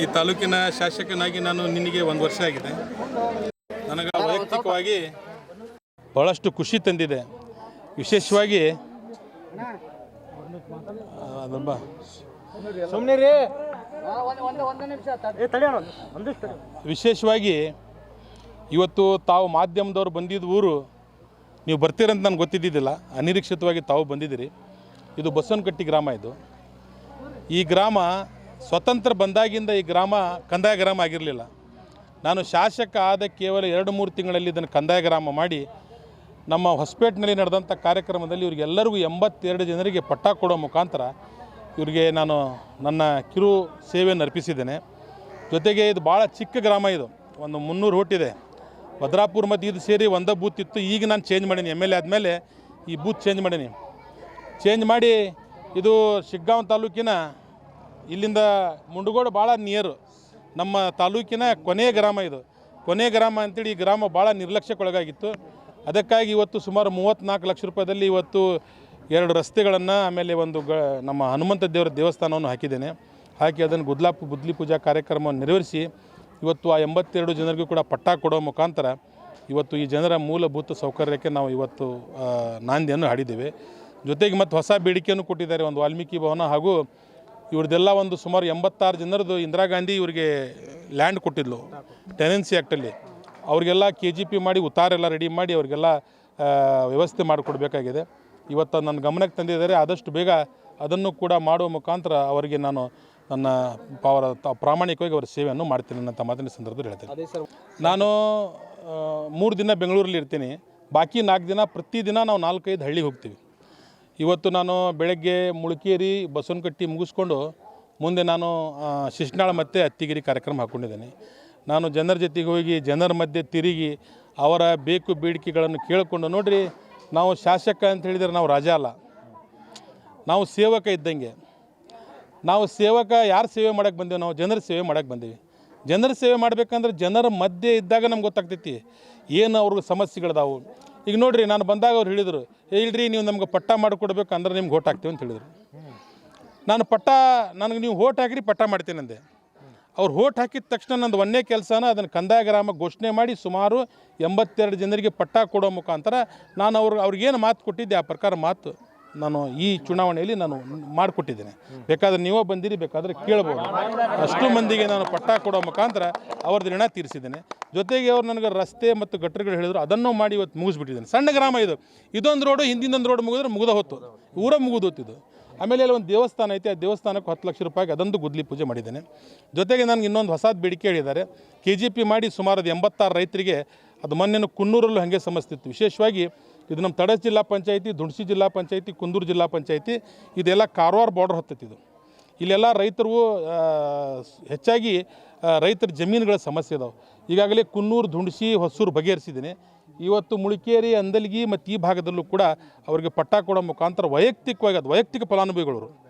ಈ ತಾಲೂಕಿನ ಶಾಸಕನಾಗಿ ನಾನು ನಿನಗೆ ಒಂದು ವರ್ಷ ಆಗಿದೆ. ನನಗೆ ವೈಯಕ್ತಿಕವಾಗಿ ಬಹಳಷ್ಟು ಖುಷಿ ತಂದಿದೆ. ವಿಶೇಷವಾಗಿ ವಿಶೇಷವಾಗಿ ಇವತ್ತು ತಾವು ಮಾಧ್ಯಮದವ್ರು ಬಂದಿದ್ದ ಊರು ನೀವು ಬರ್ತೀರಂತ ನನಗೆ ಗೊತ್ತಿದ್ದಿದ್ದಿಲ್ಲ. ಅನಿರೀಕ್ಷಿತವಾಗಿ ತಾವು ಬಂದಿದ್ದೀರಿ. ಇದು ಬಸವನಕಟ್ಟಿ ಗ್ರಾಮ ಇದು. ಈ ಗ್ರಾಮ ಸ್ವತಂತ್ರ ಬಂದಾಗಿಂದ ಈ ಗ್ರಾಮ ಕಂದಾಯ ಗ್ರಾಮ ಆಗಿರಲಿಲ್ಲ. ನಾನು ಶಾಸಕ ಆದ ಕೇವಲ ಎರಡು ಮೂರು ತಿಂಗಳಲ್ಲಿ ಇದನ್ನು ಕಂದಾಯ ಗ್ರಾಮ ಮಾಡಿ, ನಮ್ಮ ಹೊಸಪೇಟ್ನಲ್ಲಿ ನಡೆದಂಥ ಕಾರ್ಯಕ್ರಮದಲ್ಲಿ ಇವರಿಗೆಲ್ಲರಿಗೂ ಎಂಬತ್ತೆರಡು ಜನರಿಗೆ ಪಟ್ಟ ಕೊಡೋ ಮುಖಾಂತರ ಇವರಿಗೆ ನಾನು ನನ್ನ ಕಿರು ಸೇವೆಯನ್ನು ಅರ್ಪಿಸಿದ್ದೇನೆ. ಜೊತೆಗೆ ಇದು ಭಾಳ ಚಿಕ್ಕ ಗ್ರಾಮ ಇದು, ಒಂದು ಮುನ್ನೂರು ಹುಟ್ಟಿದೆ ಭದ್ರಾಪುರ ಮತ್ತು ಇದು ಸೇರಿ ಒಂದೇ ಬೂತ್ ಇತ್ತು, ಈಗ ನಾನು ಚೇಂಜ್ ಮಾಡೀನಿ ಎಂ ಎಲ್ ಎ ಆದಮೇಲೆ ಈ ಬೂತ್ ಚೇಂಜ್ ಮಾಡೀನಿ. ಚೇಂಜ್ ಮಾಡಿ ಇದು ಶಿಗ್ಗಾಂವ್ ತಾಲೂಕಿನ ಇಲ್ಲಿಂದ ಮುಂಡಗೋಡು ಭಾಳ ನಿಯರು ನಮ್ಮ ತಾಲೂಕಿನ ಕೊನೆಯ ಗ್ರಾಮ ಇದು. ಕೊನೆಯ ಗ್ರಾಮ ಅಂತೇಳಿ ಈ ಗ್ರಾಮ ಭಾಳ ನಿರ್ಲಕ್ಷ್ಯಕ್ಕೊಳಗಾಗಿತ್ತು ಅದಕ್ಕಾಗಿ ಇವತ್ತು ಸುಮಾರು ಮೂವತ್ತ್ನಾಲ್ಕು ಲಕ್ಷ ರೂಪಾಯಿದಲ್ಲಿ ಇವತ್ತು ಎರಡು ರಸ್ತೆಗಳನ್ನು ಆಮೇಲೆ ಒಂದು ಗ, ನಮ್ಮ ಹನುಮಂತ ದೇವರ ದೇವಸ್ಥಾನವನ್ನು ಹಾಕಿದ್ದೇನೆ. ಹಾಕಿ ಅದನ್ನು ಗುದ್ಲಾಪು ಬುದ್ಲಿ ಪೂಜಾ ಕಾರ್ಯಕ್ರಮವನ್ನು ನೆರವೇರಿಸಿ ಇವತ್ತು ಆ ಎಂಬತ್ತೆರಡು ಜನರಿಗೂ ಕೂಡ ಪಟ್ಟ ಕೊಡೋ ಮುಖಾಂತರ ಇವತ್ತು ಈ ಜನರ ಮೂಲಭೂತ ಸೌಕರ್ಯಕ್ಕೆ ನಾವು ಇವತ್ತು ನಾಂದಿಯನ್ನು ಹಾಡಿದ್ದೇವೆ. ಜೊತೆಗೆ ಮತ್ತು ಹೊಸ ಬೇಡಿಕೆಯನ್ನು ಕೊಟ್ಟಿದ್ದಾರೆ ಒಂದು ವಾಲ್ಮೀಕಿ ಭವನ ಹಾಗೂ ಇವ್ರದ್ದೆಲ್ಲ ಒಂದು ಸುಮಾರು ಎಂಬತ್ತಾರು ಜನರದು ಇಂದಿರಾ ಗಾಂಧಿ ಇವರಿಗೆ ಲ್ಯಾಂಡ್ ಕೊಟ್ಟಿದ್ಲು ಟೆನೆನ್ಸಿ ಆ್ಯಕ್ಟಲ್ಲಿ ಅವ್ರಿಗೆಲ್ಲ ಕೆ ಜಿ ಪಿ ಮಾಡಿ ಉತ್ತಾರೆಲ್ಲ ರೆಡಿ ಮಾಡಿ ಅವ್ರಿಗೆಲ್ಲ ವ್ಯವಸ್ಥೆ ಮಾಡಿಕೊಡ್ಬೇಕಾಗಿದೆ. ಇವತ್ತು ನನ್ನ ಗಮನಕ್ಕೆ ತಂದಿದ್ದಾರೆ ಆದಷ್ಟು ಬೇಗ ಅದನ್ನು ಕೂಡ ಮಾಡುವ ಮುಖಾಂತರ ಅವರಿಗೆ ನಾನು ನನ್ನ ಅವರ ಪ್ರಾಮಾಣಿಕವಾಗಿ ಅವರ ಸೇವೆಯನ್ನು ಮಾಡ್ತೀನಿ ಅಂತ ಮಾತಿನ ಸಂದರ್ಭದಲ್ಲಿ ಹೇಳ್ತೇನೆ. ನಾನು ಮೂರು ದಿನ ಬೆಂಗಳೂರಲ್ಲಿ ಇರ್ತೀನಿ. ಬಾಕಿ ನಾಲ್ಕು ದಿನ ಪ್ರತಿದಿನ ನಾವು ನಾಲ್ಕೈದು ಹಳ್ಳಿಗೆ ಹೋಗ್ತೀವಿ. ಇವತ್ತು ನಾನು ಬೆಳಗ್ಗೆ ಮುಳುಕೇರಿ ಬಸವನಕಟ್ಟಿ ಮುಗಿಸ್ಕೊಂಡು ಮುಂದೆ ನಾನು ಶಿಶ್ನಾಳ ಮತ್ತು ಅತ್ತಿಗಿರಿ ಕಾರ್ಯಕ್ರಮ ಹಾಕ್ಕೊಂಡಿದ್ದೇನೆ ನಾನು ಜನರ ಜೊತೆಗೆ ಹೋಗಿ ಜನರ ಮಧ್ಯೆ ತಿರುಗಿ ಅವರ ಬೇಕು ಬೇಡಿಕೆಗಳನ್ನು ಕೇಳಿಕೊಂಡು, ನೋಡಿರಿ, ನಾವು ಶಾಸಕ ಅಂತ ಹೇಳಿದರೆ ನಾವು ರಾಜ ಅಲ್ಲ. ನಾವು ಸೇವಕ ಇದ್ದಂಗೆ. ನಾವು ಸೇವಕ ಯಾರು ಸೇವೆ ಮಾಡಕ್ಕೆ ಬಂದೇವೆ? ನಾವು ಜನರ ಸೇವೆ ಮಾಡಕ್ಕೆ ಬಂದೀವಿ. ಜನರ ಸೇವೆ ಮಾಡಬೇಕಂದ್ರೆ ಜನರ ಮಧ್ಯೆ ಇದ್ದಾಗ ನಮ್ಗೆ ಗೊತ್ತಾಗ್ತೈತಿ. ಏನು ಅವ್ರಿಗೆ ಸಮಸ್ಯೆಗಳದಾವು? ಈಗ ನೋಡ್ರಿ, ನಾನು ಬಂದಾಗ ಅವ್ರು ಹೇಳಿದರು ಹೇಳ್ರಿ ನೀವು ನಮ್ಗೆ ಪಟ್ಟ ಮಾಡಿಕೊಡ್ಬೇಕು, ಅಂದ್ರೆ ನಿಮ್ಗೆ ಓಟ್ ಹಾಕ್ತೀವಿ ಅಂತ ಹೇಳಿದರು. ನಾನು ಪಟ್ಟ, ನನಗೆ ನೀವು ಓಟ್ ಹಾಕಿರಿ, ಪಟ್ಟ ಮಾಡ್ತೀನಿ ಅಂದೆ. ಅವ್ರು ಓಟ್ ಹಾಕಿದ ತಕ್ಷಣ ನಂದು ಒಂದೇ ಕೆಲಸನ ಅದನ್ನು ಕಂದಾಯ ಗ್ರಾಮ ಘೋಷಣೆ ಮಾಡಿ ಸುಮಾರು ಎಂಬತ್ತೆರಡು ಜನರಿಗೆ ಪಟ್ಟ ಕೊಡೋ ಮುಖಾಂತರ ನಾನು ಅವ್ರು, ಅವ್ರಿಗೇನು ಮಾತು ಕೊಟ್ಟಿದ್ದೆ, ಆ ಪ್ರಕಾರ ಮಾತು. ನಾನು ಈ ಚುನಾವಣೆಯಲ್ಲಿ ನಾನು ಮಾಡಿಕೊಟ್ಟಿದ್ದೇನೆ. ಬೇಕಾದ್ರೆ ನೀವೇ ಬಂದಿರಿ, ಬೇಕಾದರೆ ಕೇಳ್ಬೋದು. ಅಷ್ಟು ಮಂದಿಗೆ ನಾನು ಪಟ್ಟ ಕೊಡೋ ಮುಖಾಂತರ ಅವ್ರದ್ದು ಋಣ ತೀರಿಸಿದ್ದೇನೆ. ಜೊತೆಗೆ ಅವ್ರು ನನಗೆ ರಸ್ತೆ ಮತ್ತು ಗಟ್ಟರ್ಗಳು ಹೇಳಿದ್ರು, ಅದನ್ನು ಮಾಡಿ ಇವತ್ತು ಮುಗಿಸ್ಬಿಟ್ಟಿದ್ದೇನೆ. ಸಣ್ಣ ಗ್ರಾಮ ಇದು. ಇದೊಂದು ರೋಡು ಹಿಂದಿನೊಂದು ರೋಡ್ ಮುಗಿದ್ರೆ ಮುಗಿದ ಹೊತ್ತು. ಊರ ಮುಗಿದು ಹೊತ್ತಿದ್ದು ಆಮೇಲೆ ಅಲ್ಲಿ ಒಂದು ದೇವಸ್ಥಾನ ಐತೆ, ಆ ದೇವಸ್ಥಾನಕ್ಕೆ ಹತ್ತು ಲಕ್ಷ ರೂಪಾಯಿಗೆ ಅದೊಂದು ಗುದ್ಲಿ ಪೂಜೆ ಮಾಡಿದ್ದೇನೆ. ಜೊತೆಗೆ ನನಗೆ ಇನ್ನೊಂದು ಹೊಸದು ಬೇಡಿಕೆ ಹೇಳಿದ್ದಾರೆ. ಕೆ ಜಿ ಪಿ ಮಾಡಿ ಸುಮಾರು ಅದು ಎಂಬತ್ತಾರು ರೈತರಿಗೆ ಅದು ಮೊನ್ನೆ ಕುನ್ನೂರಲ್ಲೂ ಹಾಗೆ ಸಮಸ್ಯೆ ಇತ್ತು. ವಿಶೇಷವಾಗಿ ಇದು ನಮ್ಮ ತಡಸ್ ಜಿಲ್ಲಾ ಪಂಚಾಯಿತಿ, ದುಣಸಿ ಜಿಲ್ಲಾ ಪಂಚಾಯಿತಿ, ಕುಂದೂರು ಜಿಲ್ಲಾ ಪಂಚಾಯಿತಿ, ಇದೆಲ್ಲ ಕಾರವಾರ ಬಾರ್ಡರ್ ಹತ್ತೈತಿ ಇದು. ಇಲ್ಲೆಲ್ಲ ರೈತರು ಹೆಚ್ಚಾಗಿ ರೈತರ ಜಮೀನುಗಳ ಸಮಸ್ಯೆ ಇದಾವೆ ಈಗಾಗಲೇ ಕುನ್ನೂರು ದುಂಡಸಿ ಹೊಸೂರು ಬಗೆಹರಿಸಿದ್ದೀನಿ. ಇವತ್ತು ಮುಳಿಕೇರಿ, ಅಂದಲ್ಗಿ ಮತ್ತು ಈ ಭಾಗದಲ್ಲೂ ಕೂಡ ಅವರಿಗೆ ಪಟ್ಟ ಕೊಡೋ ಮುಖಾಂತರ ವೈಯಕ್ತಿಕವಾಗಿ ಅದು ವೈಯಕ್ತಿಕ ಫಲಾನುಭವಿಗಳು ವೈಯಕ್ತಿಕ